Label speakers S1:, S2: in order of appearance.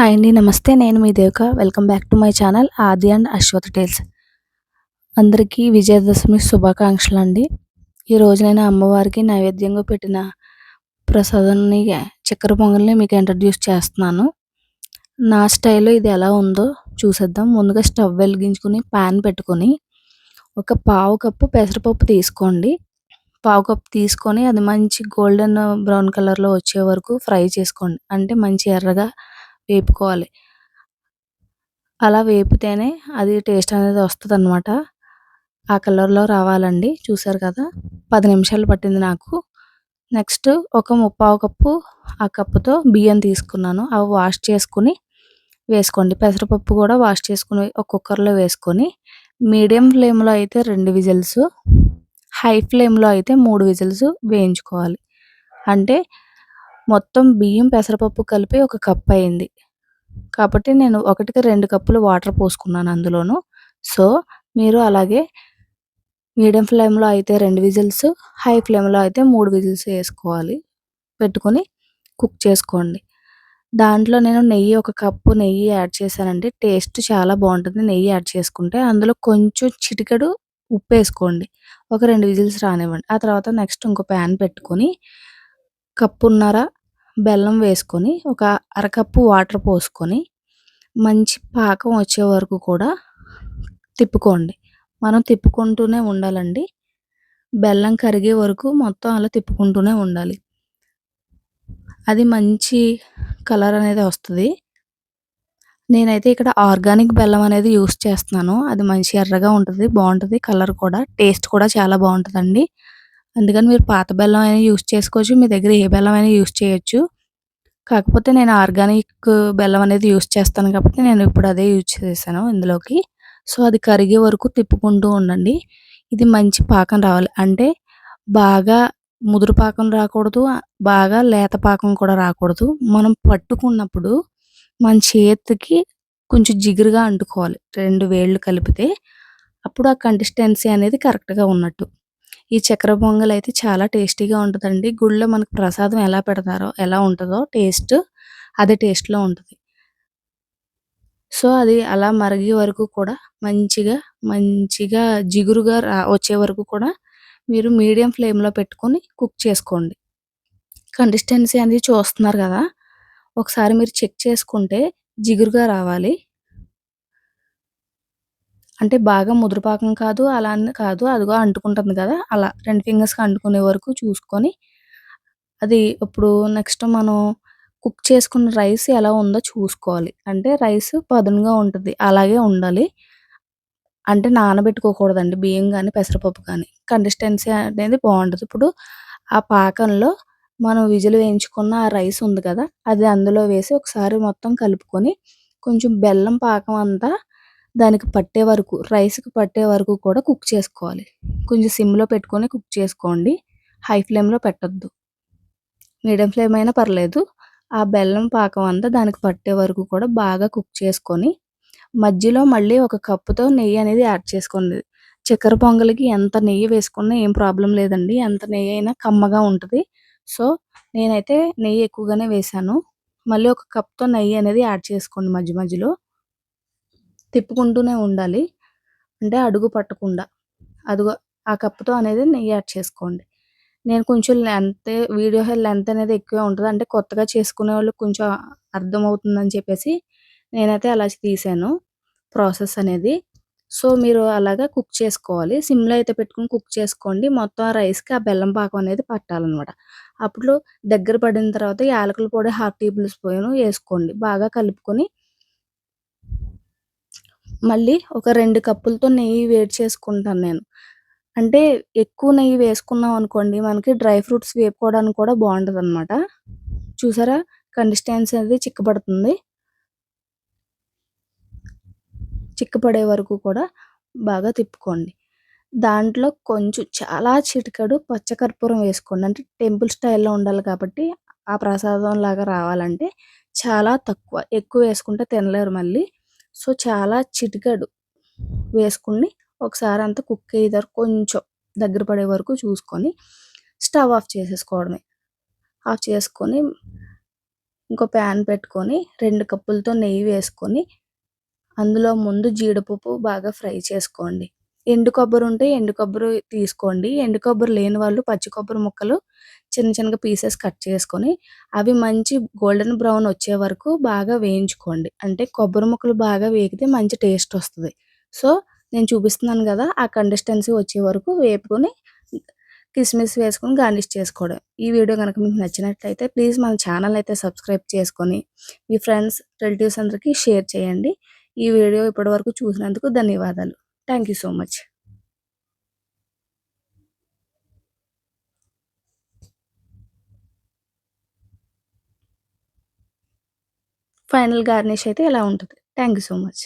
S1: Hi అండి నమస్తే. నేను మీ Devika. Welcome back to my channel Adi and Ashwath tales అందరికీ విజయదశమి శుభాకాంక్షలు అండి ఈరోజు నేను అమ్మవారికి నైవేద్యంగా పెట్టిన ప్రసాదాన్ని చక్కెర పొంగల్ని మీకు ఇంట్రడ్యూస్ చేస్తున్నాను. నా స్టైల్లో ఇది ఎలా ఉందో చూసేద్దాం. ముందుగా స్టవ్ వెలిగించుకుని ప్యాన్ పెట్టుకొని ఒక పావు కప్పు పెసరపప్పు తీసుకోండి. పావు కప్పు తీసుకొని అది మంచి గోల్డెన్ బ్రౌన్ కలర్లో వచ్చే వరకు ఫ్రై చేసుకోండి. అంటే మంచి ఎర్రగా వేపుకోవాలి. అలా వేపితేనే అది టేస్ట్ అనేది వస్తుంది అనమాట ఆ కలర్లో రావాలండి చూసారు కదా? పది నిమిషాలు పట్టింది నాకు. నెక్స్ట్ ఒక ముప్పావు కప్పు ఆ కప్పుతో బియ్యం తీసుకున్నాను. అవి వాష్ చేసుకుని వేసుకోండి. పెసరపప్పు కూడా వాష్ చేసుకుని ఒక కుక్కర్లో వేసుకొని మీడియం ఫ్లేమ్లో అయితే రెండు విజిల్స్ హై ఫ్లేమ్లో అయితే మూడు విజిల్స్ వేయించుకోవాలి. అంటే మొత్తం బియ్యం పెసరపప్పు కలిపి ఒక కప్ అయింది. కాబట్టి నేను ఒకటికి రెండు కప్పులు వాటర్ పోసుకున్నాను అందులోను. సో మీరు అలాగే మీడియం ఫ్లేమ్లో అయితే రెండు విజిల్స్ హై ఫ్లేమ్లో అయితే మూడు విజిల్స్ వేసుకోవాలి. పెట్టుకొని కుక్ చేసుకోండి. దాంట్లో నేను నెయ్యి ఒక కప్పు నెయ్యి యాడ్ చేశానండి. టేస్ట్ చాలా బాగుంటుంది నెయ్యి యాడ్ చేసుకుంటే. అందులో కొంచెం చిటికెడు ఉప్పు వేసుకోండి. ఒక రెండు విజిల్స్ రానివ్వండి. ఆ తర్వాత నెక్స్ట్ ఇంకో ప్యాన్ పెట్టుకొని కప్పున్నర బెల్లం వేసుకొని ఒక అరకప్పు వాటర్ పోసుకొని మంచి పాకం వచ్చే వరకు కూడా తిప్పుకోండి. మనం తిప్పుకుంటూనే ఉండాలండి. బెల్లం కరిగే వరకు మొత్తం అలా తిప్పుకుంటూనే ఉండాలి. అది మంచి కలర్ అనేది వస్తుంది. నేనైతే ఇక్కడ ఆర్గానిక్ బెల్లం అనేది యూస్ చేస్తున్నాను. అది మంచి ఎర్రగా ఉంటుంది బాగుంటుంది. కలర్ కూడా టేస్ట్ కూడా చాలా బాగుంటుందండి. అందుకని మీరు పాత బెల్లం అయినా యూస్ చేసుకోవచ్చు మీ దగ్గర ఏ బెల్లం అయినా యూస్ చేయొచ్చు. కాకపోతే నేను ఆర్గానిక్ బెల్లం అనేది యూస్ చేస్తాను కాబట్టి నేను ఇప్పుడు అదే యూజ్ చేశాను ఇందులోకి. సో అది కరిగే వరకు తిప్పుకుంటూ ఉండండి. ఇది మంచి పాకం రావాలి. అంటే బాగా ముదురు పాకం రాకూడదు బాగా లేత పాకం కూడా రాకూడదు. మనం పట్టుకున్నప్పుడు మన చేతికి కొంచెం జిగురుగా అంటుకోవాలి. రెండు వేళ్ళు కలిపితే అప్పుడు ఆ కన్సిస్టెన్సీ అనేది కరెక్ట్గా ఉన్నట్టు. ఈ చక్కెర పొంగల్ అయితే చాలా టేస్టీగా ఉంటుందండి. గుళ్ళో మనకు ప్రసాదం ఎలా పెడతారో ఎలా ఉంటుందో టేస్ట్ అదే టేస్ట్లో ఉంటుంది. సో అది అలా మరిగే వరకు కూడా మంచిగా మంచిగా జిగురుగా రా వచ్చే వరకు కూడా మీరు మీడియం ఫ్లేమ్లో పెట్టుకొని కుక్ చేసుకోండి. కన్సిస్టెన్సీ అనేది చూస్తున్నారు కదా? ఒకసారి మీరు చెక్ చేసుకుంటే జిగురుగా రావాలి. అంటే బాగా ముదురుపాకం కాదు అలా అని కాదు అదిగో అంటుకుంటుంది కదా అలా రెండు ఫింగర్స్కి అంటుకునే వరకు చూసుకొని అది ఇప్పుడు నెక్స్ట్ మనం కుక్ చేసుకున్న రైస్ ఎలా ఉందో చూసుకోవాలి. అంటే రైస్ పదునుగా ఉంటుంది అలాగే ఉండాలి. అంటే నానబెట్టుకోకూడదండి బియ్యం కానీ పెసరపప్పు కానీ కన్సిస్టెన్సీ అనేది బాగుంటుంది ఇప్పుడు ఆ పాకంలో మనం విజులు వేయించుకున్న ఆ రైస్ ఉంది కదా అది అందులో వేసి ఒకసారి మొత్తం కలుపుకొని కొంచెం బెల్లం పాకం అంతా దానికి పట్టే వరకు రైస్కి పట్టే వరకు కూడా కుక్ చేసుకోవాలి. కొంచెం సిమ్లో పెట్టుకొని కుక్ చేసుకోండి. హై ఫ్లేమ్లో పెట్టద్దు. మీడియం ఫ్లేమ్ అయినా పర్లేదు. ఆ బెల్లం పాకం అంతా దానికి పట్టే వరకు కూడా బాగా కుక్ చేసుకొని మధ్యలో మళ్ళీ ఒక కప్పుతో నెయ్యి అనేది యాడ్ చేసుకోండి. చక్కెర పొంగలికి ఎంత నెయ్యి వేసుకున్నా ఏం ప్రాబ్లం లేదండి. ఎంత నెయ్యి అయినా కమ్మగా ఉంటుంది. సో నేనైతే నెయ్యి ఎక్కువగానే వేశాను. మళ్ళీ ఒక కప్తో నెయ్యి అనేది యాడ్ చేసుకోండి మధ్య మధ్యలో. తిప్పుకుంటూనే ఉండాలి. అంటే అడుగు పట్టకుండా. అదుగో ఆ కప్పుతో అనేది నెయ్యి యాడ్ చేసుకోండి. నేను కొంచెం లెంత్ వీడియో లెంత్ అనేది ఎక్కువే ఉంటుంది. అంటే కొత్తగా చేసుకునే వాళ్ళకి కొంచెం అర్థమవుతుందని చెప్పేసి నేనైతే అలా తీసాను ప్రాసెస్ అనేది. సో మీరు అలాగా కుక్ చేసుకోవాలి. సిమ్లో అయితే పెట్టుకుని కుక్ చేసుకోండి. మొత్తం ఆ రైస్కి ఆ బెల్లం పాకం అనేది పట్టాలన్నమాట. అప్పుడు దగ్గర పడిన తర్వాత యాలకుల పొడి హాఫ్ టేబుల్ స్పూన్ వేసుకోండి. బాగా కలుపుకొని మళ్ళీ ఒక రెండు కప్పులతో నెయ్యి వేడి చేసుకుంటాను నేను. అంటే ఎక్కువ నెయ్యి వేసుకున్నాం అనుకోండి మనకి డ్రై ఫ్రూట్స్ వేపుకోవడానికి కూడా బాగుంటుంది అనమాట చూసారా? కన్సిస్టెన్సీ అనేది చిక్కబడుతుంది. చిక్కపడే వరకు కూడా బాగా తిప్పుకోండి. దాంట్లో కొంచెం చాలా చిటికడు పచ్చకర్పూరం వేసుకోండి. అంటే టెంపుల్ స్టైల్లో ఉండాలి కాబట్టి ఆ ప్రసాదం లాగా రావాలంటే చాలా తక్కువ. ఎక్కువ వేసుకుంటే తినలేరు మళ్ళీ. సో చాలా చిటికెడు వేసుకుని ఒకసారి అంతా కుక్ అయ్యేదారు కొంచెం దగ్గర పడే వరకు చూసుకొని స్టవ్ ఆఫ్ చేసేసుకోవడమే. ఆఫ్ చేసుకొని ఇంకో ప్యాన్ పెట్టుకొని రెండు కప్పులతో నెయ్యి వేసుకొని అందులో ముందు జీడిపప్పు బాగా ఫ్రై చేసుకోండి. ఎండు కొబ్బరి ఉంటే ఎండు కొబ్బరి తీసుకోండి. ఎండు కొబ్బరి లేని వాళ్ళు పచ్చి కొబ్బరి ముక్కలు చిన్న చిన్నగా పీసెస్ కట్ చేసుకొని అవి మంచి గోల్డెన్ బ్రౌన్ వచ్చే వరకు బాగా వేయించుకోండి. అంటే కొబ్బరి ముక్కలు బాగా వేగితే మంచి టేస్ట్ వస్తుంది. సో నేను చూపిస్తున్నాను కదా ఆ కన్సిస్టెన్సీ వచ్చే వరకు వేపుకొని కిస్మిస్ వేసుకొని గార్నిష్ చేసుకోవడం. ఈ వీడియో కనుక మీకు నచ్చినట్లయితే ప్లీజ్ మన ఛానల్ అయితే సబ్స్క్రైబ్ చేసుకొని మీ ఫ్రెండ్స్ రిలేటివ్స్ అందరికీ షేర్ చేయండి. ఈ వీడియో ఇప్పటివరకు చూసినందుకు ధన్యవాదాలు. Thank you so much final garnish అయితే ఇలా ఉంటుంది? Thank you so much.